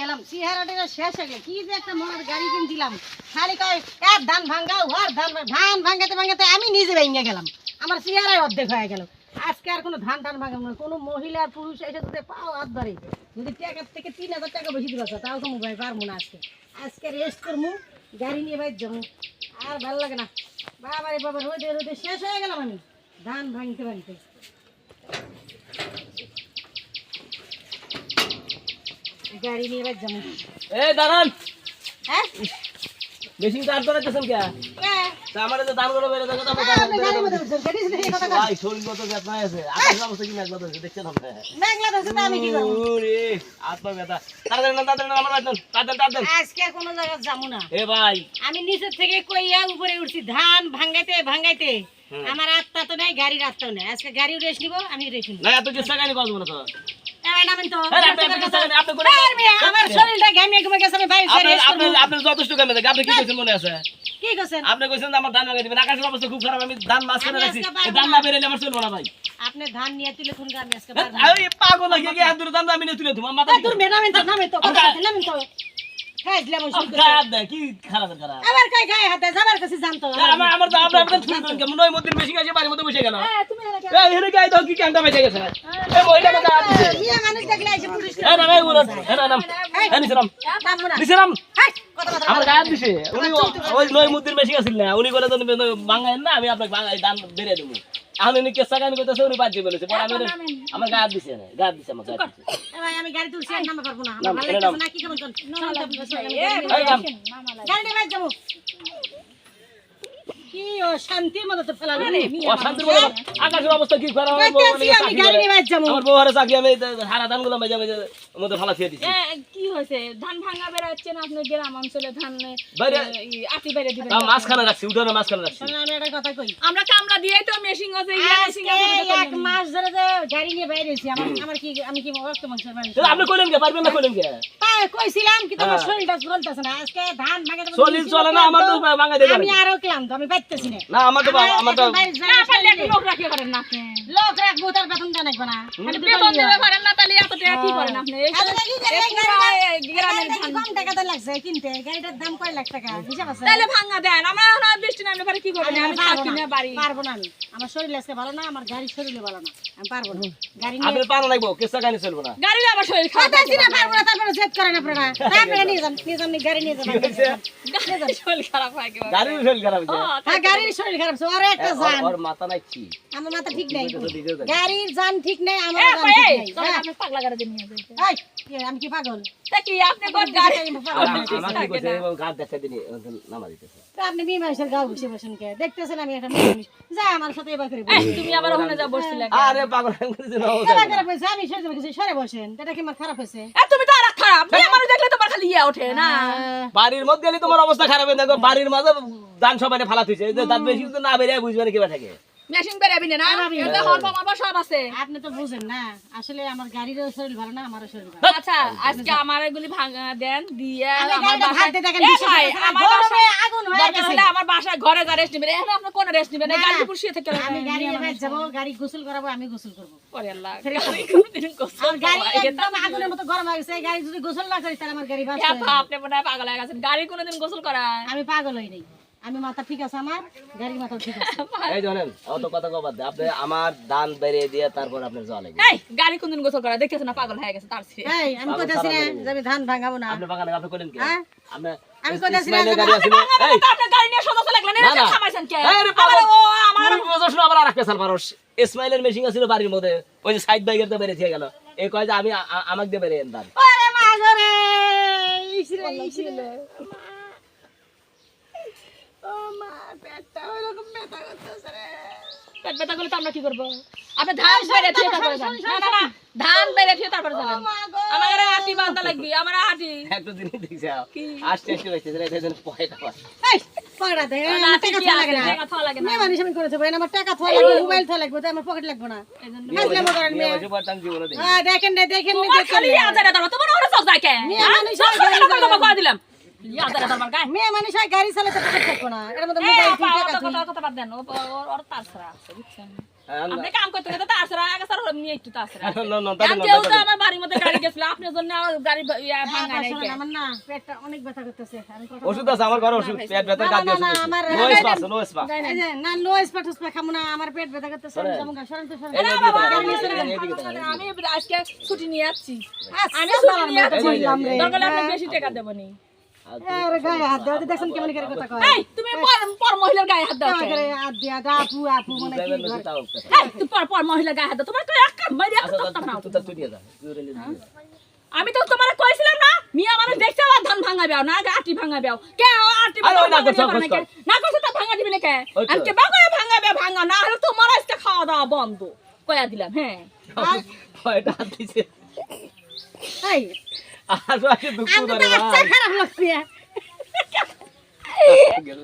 গেলাম। শেষ হয়ে কি যে একটা গাড়ি কয় এক ধান ধান ধান ভাঙ্গাতে আমি নিজে ভেঙে গেলাম। আমার চেহারাই অর্ধেক হয়ে গেল। আজকে আর কোনো ধান টান ভাঙাবো না। কোনো মহিলা পুরুষ এসে যদি পাও হাত ধরে, যদি টাকার থেকে তিন হাজার টাকা বেশি দিল তাও তো মোবাইল পারব না আজকে। আজকে রেস্ট করব, গাড়ি নিয়ে বাইর যাব। আর ভালো লাগে না। বাবা রে বাবা, রোদে রোদে শেষ হয়ে গেলাম আমি। ধান ভাঙতে ভাঙতে। গাড়ি নিয়ে বাইর যাব। এই দাঁড়ান। হ্যাঁ? করাইতেছেন কে? আমার যে দান করে বেড়ে থাকে আপনি গাড়ির মধ্যে উঠছেন, গাড়ি শুনে এই কথা কন। ভাই শরীর কত ব্যথা আছে? আকাশ অবস্থা কি মেঘলা আছে দেখছেন আপনি? মেঘলা ধরছে আমি কি করব? ওরে আত্মা ব্যথা তাড়াতাড়ি না তাড়াতাড়ি না আমার বাড়ি তাড়াতাড়ি তাড়াতাড়ি। আজকে কোনো যাব না। এ ভাই। আমি নিচের থেকে কইয়া উপরে উঠছি ধান ভাঙাইতে ভাঙাইতে। হুম। আমার আত্মা তো নাই গাড়ির আত্মাও নাই। আজকে গাড়িও রেস্ট নিবো আমি রেস্ট নিবো। না এত চেষ্টা কানি বাজবো না তো? আপনি- কইছেন আমার ধান লাগাই দিবেন। আকাশের অবস্থা খুব খারাপ আমি ধান মাছ করে রাখছি। ধান না। না আমার চলবো না ভাই। আপনি ধান নিয়ে তুলে কোন আজকে পাগল হাত ধরে ধান আমি নিয়ে তুলে তোমার মাথা দূর মেয়ে, নামেন তো নামেন তো নামেন তো। দিলাম ওই শুনতে খারাপ দেয় কি খারাপ খারাপ আবার কই গায়ে হাতে যাবার কাছে জানতো আমার তো করেন কেমন বেশি গেছে বাড়ির মধ্যে বসে গেল। তুমি দাও কি গেছে? এই মহিলা মানুষ দেখলে এসে পুলিশ না না না গায়ে দিছে। উনি ওই নয় মুদ্দির বেশি গেছিল না। উনি বলে বাঙাই না আমি আপনাকে বাঙাই দান বেরিয়ে দেবো। আমি উনি কেসা কানি করতেছে উনি বাদ দিয়ে বলেছে। পরে আমি আমার হাত দিছে না হাত দিছে আমার হাত দিছে। ভাই আমি গাড়ি তুলছি আর নামতে পারব না। নাম, আমার ভালো নাম। না কি করব নাম। গাড়ি নিয়ে বাইর কি ও শান্তির মতো তো ফেলালো। অশান্তির মধ্যে আকাশের অবস্থা কি খারাপ আমার বউ আমি গাড়ি নিয়ে যাব। আমার বউ হারে চাকরি আমি হারা ধানগুলো মেজে মেজে মধ্যে ভালো খেয়ে দিছি। কি হয়েছে? ধান ভাঙা বেড়াচ্ছেন আপনি গ্রাম অঞ্চলে ধান বাইরে- আটি বাইরে দিবেন না। মাছখানা রাখছি উঠানে মাছখানা রাখছি। আমি একটা কথা কই। আমরা কামড়া দিয়ে তো মেশিন আছে মেশিন এক মাস গাড়ি নিয়ে বাইরে আমার আমার কি আমি কি রক্ত মাংস মানুষ আপনি কইলেন কে? পারবেন না কইলেন কে? তাই কইছিলাম কি তোমার হ্যাঁ। শরীরটা চলতেছে না। আজকে ধান ভাঙে দেবো চলিল চলে না আমার তো ভাঙা দেবে আমি আরও ক্লান্ত আমি পাইতেছি না। না আমার তো আমার তো এখন বাইরে যাই, না পারলে লোক রাখিয়ে করেন না। আপনি লোক রাখব তার বেতন দেওয়া লাগবে না বেতন দেবে পারেন না তাহলে এত টাকা কি করেন আপনি? এই এত টাকা কি করে? এই এই পুরা গাড়িটা- এই গ্রামের ধান। কম টাকাতে লাগছে কিনতে। গাড়িটার দাম কয় লাখ টাকা? হিসাব আছে? তাহলে ভাঙা দেন। আমরা এখন বৃষ্টি নামলে পরে কি করবেন? আমি থাকি না। বাড়ি। পারব না আমি। আমার শরীর আজকে ভালো না আমার গাড়ির শরীরে ভালো না। আমি পারব গাড়ি আপনি পানো লাগবো কেসা কানি চলবো না। গাড়ির আবার শরীর খারাপ পাঠাচ্ছি না পারব না তারপরে জেদ করেন আপনারা। তারপরে নিয়ে যান নিয়ে যান গাড়ি নিয়ে যান। গাড়ির শরীর খারাপ হয় কেবল শরীর খারাপ হয়েছে? হ্যাঁ গাড়ির শরীর খারাপ আছে আরে একটা এ, জান ওর- ওর মাথা নাই কি? আমার মাথা ঠিক নাই। গাড়ির যান ঠিক নেই আমার এ, ঠিক নাই। আপনি পাগলা গাড়ি নিয়ে। এই, আমি কি পাগল? তা কি আপনি কোন গাড়ি পাগল। আ- না। আমার কি গাছ দেখা দিনি নামা দিতেছে। আপনি মেয়ে মানুষের গাও ঘুষে বসেন কে? দেখতেছেন আমি একটা মানুষ। যা আমার সাথে এবার করে তুমি আবার ওখানে যা বসছিলে আরে পাগল আমি কইছি না এবার করে বসে আমি সরে বসে সরে বসেন। এটা কি আমার খারাপ হয়েছে? এ, তুমি তো আর খারাপ। মেয়ে মানুষ দেখলে তোমার খালি ইয়ে ওঠে না? আহ, বাড়ির মধ্যে গেলে তোমার অবস্থা খারাপ হয়ে দেখো বাড়ির মাঝে ধান সবাই ফালা দাঁত বেশি কিন্তু না বেরিয়ে বুঝবে না কিবা থাকে। মেশিন বেরাবি না। এটা হরপ আমার সব আছে। আপনি তো বুঝেন না। আসলে আমার গাড়িরও শরীর ভালো না আমারও শরীর ভালো। আচ্ছা আজকে আমার এগুলি ভাঙা দেন দিয়ে আমার বাসায় ভাই, আমার বাসায় আগুন হয়ে গেছে। আমার বাসায় ঘরে যা রেস্ট নিবেন। এখন আপনি কোন রেস্ট নিবেন গাড়ি থেকে আমি গাড়ি এবার যাব গাড়ি গোসল করাবো আমি গোসল করব। আল্লাহ গাড়ি কোনদিন গোসল আর গাড়ি একদম আগুনের মতো গরম হয়ে গেছে। গাড়ি যদি গোসল না করি তাহলে আমার গাড়ি বাস আপনি মনে পাগল হয়ে গেছেন। গাড়ি কোনোদিন গোসল করায়। আমি পাগল হই নাই। আমি মাথা ঠিক আছে আমার গাড়ির মাথা ঠিক আছে। এই জানেন অত কথা আপনি আমার ধান বেরিয়ে দিয়ে তারপর আপনার জল এই গাড়ি কোনদিন গোসল দেখতেছ না পাগল হয়ে গেছে তার চেয়ে। এই আমি না যে আমি ধান ভাঙাবো না। আপনি বাগানে আপনি করেন কি? হ্যাঁ? আপনি আমি না, গাড়ি আছে এই! তো আপনার গাড়ি নিয়ে সোজা চলে গেলেন, না, এটা না। কে? এই রে পাগল। ও আমার আমার বুঝছ না আবার আরেকটা সাল পারস। ইসমাইলের মেশিন আছিল বাড়ির মধ্যে। ওই যে সাইড বাইকের তো বেরিয়ে গেল। এই কয় যে আমি আমাকে দিয়ে বেরিয়ে ধান ওরে মা গো রে! ইসরে ইসরে ও মা পেটটা ওইরকম ব্যথা করতেছে রে। পেট ব্যথা করলে তো আমরা কি করব? আপনি ধান বেড়ে থিয়ে তারপরে যান। না না না ধান বেড়ে থিয়ে তারপরে যাবেন। আমার আটি বান্ধা লাগবে আমার আটি একটা জিনিস দেখছি কি? আসতে আসতে হয়েছে এটা পয়টা পাস এই পকেটে দে না, টাকা ঠিকই লাগে না। টাকা থোয়া লাগে না। মেয়ে আমি করেছে ভাই আমার টাকা থোয়া লাগবে মোবাইল থোয়া লাগবে তো আমার পকেট লাগবে না। এই জন্য হাসলে মেয়ে। বসে পড়তাম জীবনে দেখেন না দেখেন না দেখেন না। তোমার ওরে চোখ যায় কে মেয়ে হ্যাঁ? সব দিলাম। আজারে দাও আমার গায়ে মেয়ে মানুষ হয় গাড়ি চালাতে থাকব না। এর মধ্যে মোবাইল আপা, টাকা তো কথা কথা বাদ দেন। ও- ও- ওর তার ছাড়া আছে বুঝছেন? হ্যাঁ, আপনি কাম করতে গেলে তার ছাড়া আগে ছাড়া নিয়ে একটু তাছাড়া না, না, না, না, যেহেতু তাদের না। আমার বাড়ির মধ্যে গাড়ি গেছিল আপনার জন্য আমার গাড়ি ভাঙা নাই আমার না পেটটা অনেক ব্যথা করতেছে। আমি কথা ওষুধ আছে আমার ঘরে ওষুধ পেট ব্যথা কাজ না, দিয়ে না, ওষুধ আমার- নো স্পাস নো স্পাস এই যে, না লো স্পট খামু না আমার পেট ব্যথা করতেছে আমি যাব সরেন তো, সরেন। বাবা, আজকে ছুটি নিয়ে যাচ্ছি আচ্ছা, আমি ছুটি নিয়ে। দরকার আপনি বেশি টাকা দেবো নি। আরে গায়ে হাত দাও, দেখছেন কেমন করে কথা কয়। এই তুমি পর পর মহিলার গায়ে হাত দাও কেমন হাত দিয়া দাও, আপু, আপু, মনে কি যাবেন না, ঘরে- তাও কথা। এই, তুমি পর পর মহিলার গায়ে হাত দাও তোমার কই একটা মাইরে একটা তক্তা তুই তুই যা, তুই ওরে নিয়ে যা। আমি তো তোমার কইছিলাম না মিয়া মানুষ দেখছে আর ধান ভাঙা বেও না আটি ভাঙা বেও কে আটি না ভাঙা করছ, না করছ। কে? না করছ তা ভাঙা দিবি না কে আমি কে বাবা ভাঙা বেও ভাঙা না হলে তোমার আজকে খাওয়া দাওয়া বন্ধ কয়া দিলাম হ্যাঁ ভয়টা দিছে। এই, আর দুঃখ ধরে ভাই। খারাপ লাগছে